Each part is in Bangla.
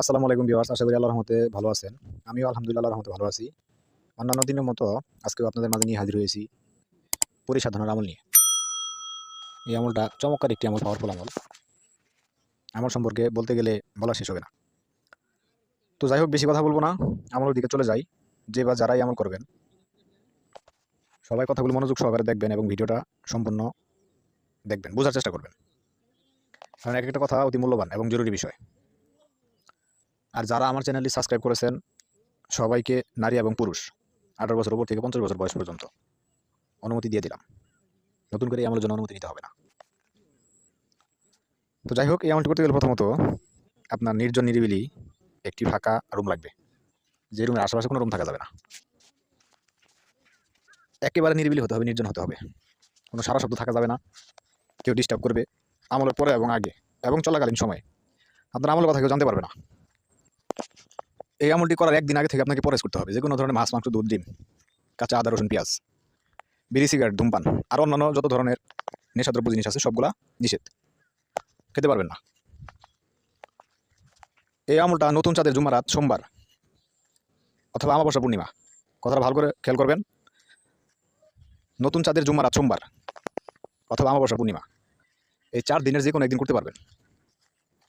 আসসালামু আলাইকুম বিওয়ার্স আশা করি আল্লাহর রহমতে ভালো আছেন। আমিও আলহামদুলিল্লাহ রহমতে ভালো আছি। অন্যান্য দিনের মতো আজকেও আপনাদের মাঝে নিয়ে হাজির হয়েছি পরিসাধনার আমল নিয়ে। এই আমলটা চমৎকার একটি আমল পাওয়ারফুল আমল। আমল সম্পর্কে বলতে গেলে বলা শেষ হবে না। তো যাই হোক, বেশি কথা বলব না। আমলের দিকে চলে যাই। যে বা যারাই আমল করবেন, সবাই কথাগুলো মনোযোগ সহকারে দেখবেন এবং ভিডিওটা সম্পূর্ণ দেখবেন, বোঝার চেষ্টা করবেন। কারণ এক একটা কথা অতি মূল্যবান এবং জরুরি বিষয়। আর যারা আমার চ্যানেলটি সাবস্ক্রাইব করেছেন, সবাইকে নারী এবং পুরুষ, আঠারো বছর উপর থেকে পঞ্চাশ বছর বয়স পর্যন্ত অনুমতি দিয়ে দিলাম। নতুন করে এই আমলের জন্য অনুমতি নিতে হবে না। তো যাই হোক, এই আমলটি করতে গেলে প্রথমত আপনার নির্জন নিরিবিলি একটি ফাঁকা রুম লাগবে। যে রুমের আশেপাশে কোনো রুম থাকা যাবে না। একেবারে নিরিবিলি হতে হবে, নির্জন হতে হবে। কোনো সারা শব্দ থাকা যাবে না। কেউ ডিস্টার্ব করবে। আমলের পরে এবং আগে এবং চলাকালীন সময়ে। আপনার আমলের কথা কেউ জানতে পারবে না। এই আমলটি করার একদিন আগে থেকে আপনাকে পরেজ করতে হবে। যে কোনো ধরনের মাছ, মাংস, দুধ, ডিম, কাঁচা আদা, রসুন, পেঁয়াজ, বিড়ি, সিগারেট, ধূমপান, আর অন্যান্য যত ধরনের নেশাদ্রব্য জিনিস আছে, সবগুলা নিষেধ। খেতে পারবেন না। এই আমলটা নতুন চাঁদের জুম্মারাত সোমবার অথবা আমাবস্যা পূর্ণিমা। কথাটা ভালো করে খেয়াল করবেন। নতুন চাঁদের জুম্মারাত সোমবার অথবা আমাবস্যা পূর্ণিমা। এই চার দিনের যে কোনো একদিন করতে পারবেন।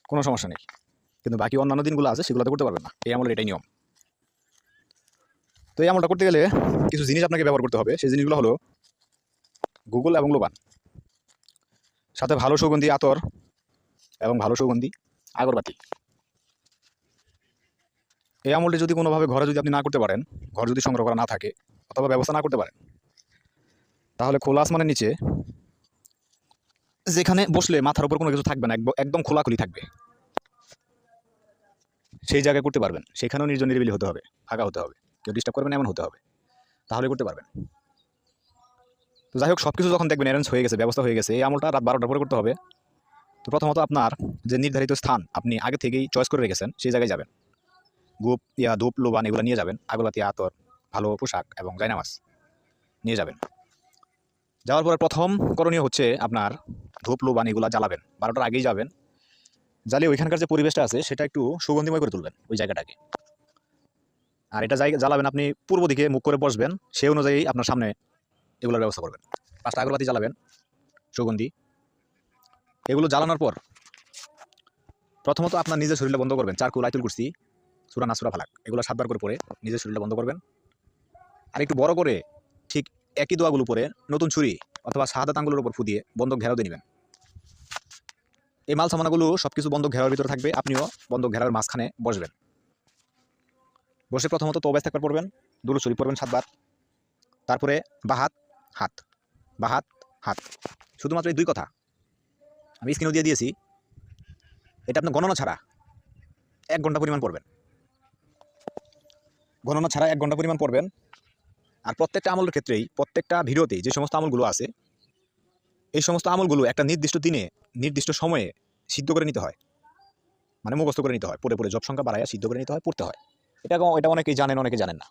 কোনো সমস্যা নেই। কিন্তু বাকি অন্যান্য দিনগুলো আছে, সেগুলোতে করতে পারবেন না। এই আমলের এটাই নিয়ম। তো এই আমলটা করতে গেলে কিছু জিনিস আপনাকে ব্যবহার করতে হবে। সেই জিনিসগুলো হলো গুগল এবং লোবান। সাথে ভালো সুগন্ধি, আতর এবং ভালো সুগন্ধি, আগরবাতি। এই আমলটি যদি কোনোভাবে ঘরে যদি আপনি না করতে পারেন, ঘর যদি সংগ্রহ করা না থাকে, অথবা ব্যবস্থা না করতে পারেন, তাহলে খোলা আসমানের নিচে যেখানে বসলে মাথার উপর কোনো কিছু থাকবে না, একদম খোলাখুলি থাকবে। সেই জায়গায় করতে পারবেন। সেখানেও নির্জন নিরিবিলি হতে হবে, ফাঁকা হতে হবে। কেউ ডিস্টার্ব করবেন এমন হতে হবে। তাহলে করতে পারবেন। তো যাই হোক সব কিছু যখন দেখবেন অ্যারেঞ্জ হয়ে গেছে, ব্যবস্থা হয়ে গেছে, এই আমলটা রাত বারোটার পরে করতে হবে। তো প্রথমত আপনার যে নির্ধারিত স্থান, আপনি আগে থেকেই চয়েস করে রেখেছেন, সেই জায়গায় যাবেন। গুপ, ইয়া, ধূপ, লোবান এগুলো নিয়ে যাবেন। আগরবাতি, আতর, ভালো পোশাক এবং জায়নামাজ নিয়ে যাবেন। যাওয়ার পরে প্রথম করণীয় হচ্ছে আপনার ধূপ, লোবান এগুলো জ্বালাবেন। বারোটার আগেই যাবেন। জ্বালিয়ে ওইখানকার যে পরিবেশটা আছে, সেটা একটু সুগন্ধিময় করে তুলবেন ওই জায়গাটাকে। আর এটা জায়গা জ্বালাবেন আপনি পূর্ব দিকে মুখ করে বসবেন সেই অনুযায়ী আপনার সামনে এগুলোর ব্যবস্থা করবেন। পাঁচটা আগরবাতি জ্বালাবেন, সুগন্ধি। এগুলো জ্বালানোর পর প্রথমত আপনার নিজের শরীরটা বন্ধ করবেন চারকুল আইতুল কুরসি, সুরা নাসুরা ফালাক, এগুলো সাতবার করে পরে নিজের শরীরটা বন্ধ করবেন। আর একটু বড় করে ঠিক একই দোয়াগুলো পরে নতুন ছুরি অথবা সাহাদাত আঙ্গুলের উপর ফুদিয়ে বন্ধক ঘেরাও দিয়ে নেবেন। এই মাল সামানাগুলো সব কিছু বন্ধ ঘেরার ভিতরে থাকবে। আপনিও বন্ধ ঘেরার মাঝখানে বসবেন। বসে প্রথমত তোবাইস থাকবার পড়বেন দুলু শরীফ পড়বেন সাতবার। তারপরে বাহাত, হাত বাহাত, হাত। শুধুমাত্র এই দুই কথা। আমি স্ক্রিনও দিয়ে দিয়েছি। এটা আপনি গণনা ছাড়া এক ঘণ্টা পরিমাণ পড়বেন। গণনা ছাড়া এক ঘণ্টা পরিমাণ পড়বেন। আর প্রত্যেকটা আমলের ক্ষেত্রেই, প্রত্যেকটা ভিডিওতেই যে সমস্ত আমলগুলো আছে এই সমস্ত আমলগুলো একটা নির্দিষ্ট দিনে, নির্দিষ্ট সময়ে সিদ্ধ করে নিতে হয়। মানে মুখস্থ করে নিতে হয়। পড়ে পড়ে জব সংখ্যা বাড়াইয়া সিদ্ধ করে নিতে হয়, পড়তে হয়। এটা এটা অনেকেই জানেন, অনেকে জানেন না।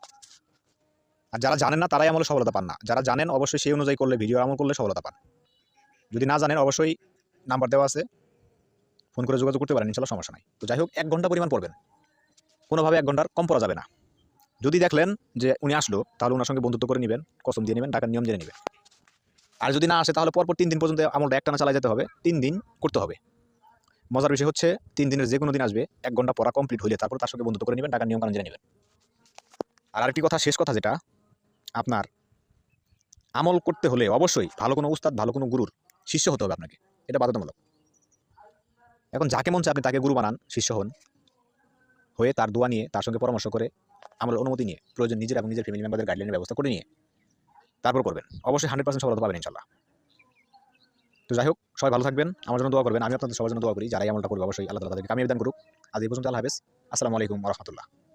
আর যারা জানেন না, তারাই আমলে সফলতা পান না। যারা জানেন, অবশ্যই সেই অনুযায়ী করলে ভিডিও আমল করলে সফলতা পান। যদি না জানেন, অবশ্যই নাম্বার দেওয়া আছে। ফোন করে যোগাযোগ করতে পারেন ইনশাল্লাহ সমস্যা নাই। তো যাই হোক, এক ঘণ্টা পরিমাণ পড়বেন। কোনোভাবে এক ঘণ্টার কম পড়া যাবে না। যদি দেখলেন যে উনি আসলো, তাহলে ওনার সঙ্গে বন্ধুত্ব করে নেবেন, কসম দিয়ে নেবেন, টাকার নিয়ম জেনে নেবেন। আর যদি না আসে, তাহলে পরপর তিন দিন পর্যন্ত আমলটা একটানা চালা যেতে হবে। তিন দিন করতে হবে। মজার বিষয় হচ্ছে, তিন দিনের যে কোনো দিন আসবে, এক ঘণ্টা পড়া কমপ্লিট হলে তারপর তার সঙ্গে বন্ধুত্ব করে নেবেন, টাকার কানুন জেনে নেবেন। আর আরেকটি কথা, শেষ কথা যেটা, আপনার আমল করতে হলে অবশ্যই ভালো কোনো উস্তাদ, ভালো কোনো গুরুর শিষ্য হতে হবে আপনাকে। এটা বাধ্যতামূলক। এখন যাকে মন চায় আপনি তাকে গুরু বানান, শিষ্য হন। হয়ে তার দোয়া নিয়ে, তার সঙ্গে পরামর্শ করে আমলের অনুমতি নিয়ে, প্রয়োজন নিজের এবং নিজের ফ্যামিলি মেম্বারদের গাইডলাইনের ব্যবস্থা করে নিয়ে। তারপর করবেন। অবশ্যই হান্ড্রেড পার্সেন্ট সফলতা পাবেন ইনশাল্লাহ। তো যাই হোক, সবাই ভালো থাকবেন, আমার জন্য দোয়া করবেন। আমি আপনাদের সবার জন্য দোয়া করি, যারাই আমলটা করব, অবশ্যই আল্লাহ তাদেরকে কামিয়ে দান করুক। আজ এই পর্যন্ত আল্লাহ হাফেজ। আসসালামু আলাইকুম রহমতুল্লাহ।